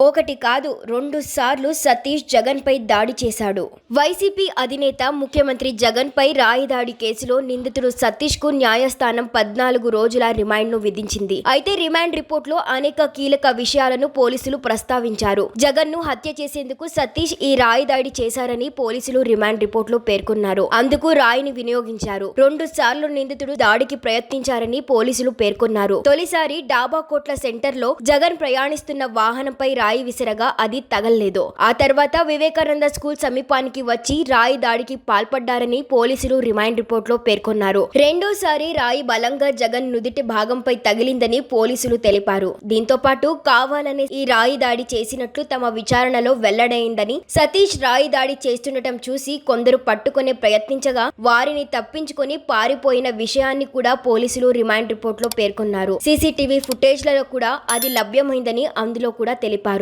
ఒకటి కాదు రెండు సార్లు సతీష్ జగన్ పై దాడి చేశాడు. వైసీపీ అధినేత ముఖ్యమంత్రి జగన్ పై రాయి దాడి కేసులో నిందితుడు సతీష్కు న్యాయస్థానం పద్నాలుగు రోజుల రిమాండ్ను విధించింది. అయితే రిమాండ్ రిపోర్ట్లో అనేక కీలక విషయాలను పోలీసులు ప్రస్తావించారు. జగన్ను హత్య చేసేందుకు సతీష్ ఈ రాయి దాడి చేశారని పోలీసులు రిమాండ్ రిపోర్ట్లో పేర్కొన్నారు. అందుకు రాయిని వినియోగించారు. రెండు సార్లు నిందితుడు దాడికి ప్రయత్నించారని పోలీసులు పేర్కొన్నారు. తొలిసారి డాబా కోట్ల సెంటర్లో జగన్ ప్రయాణిస్తున్న వాహనంపై రాయి విసిరగా అది తగల్లేదు. ఆ తర్వాత వివేకానంద స్కూల్ సమీపానికి వచ్చి రాయి దాడికి పాల్పడ్డారని పోలీసులు రిమైండ్ రిపోర్ట్లో పేర్కొన్నారు. రెండోసారి రాయి బలంగా జగన్ నుదిటి భాగంపై తగిలిందని పోలీసులు తెలిపారు. దీంతో పాటు కావాలని ఈ రాయి దాడి చేసినట్లు తమ విచారణలో వెల్లడైందని సతీష్ రాయి దాడి చేస్తుండటం చూసి కొందరు పట్టుకునే ప్రయత్నించగా వారిని తప్పించుకొని పారిపోయిన విషయాన్ని కూడా పోలీసులు రిమైండ్ రిపోర్ట్లో పేర్కొన్నారు. సీసీటీవీ ఫుటేజ్లలో కూడా అది లభ్యమైందని అందులో కూడా తెలిపారు.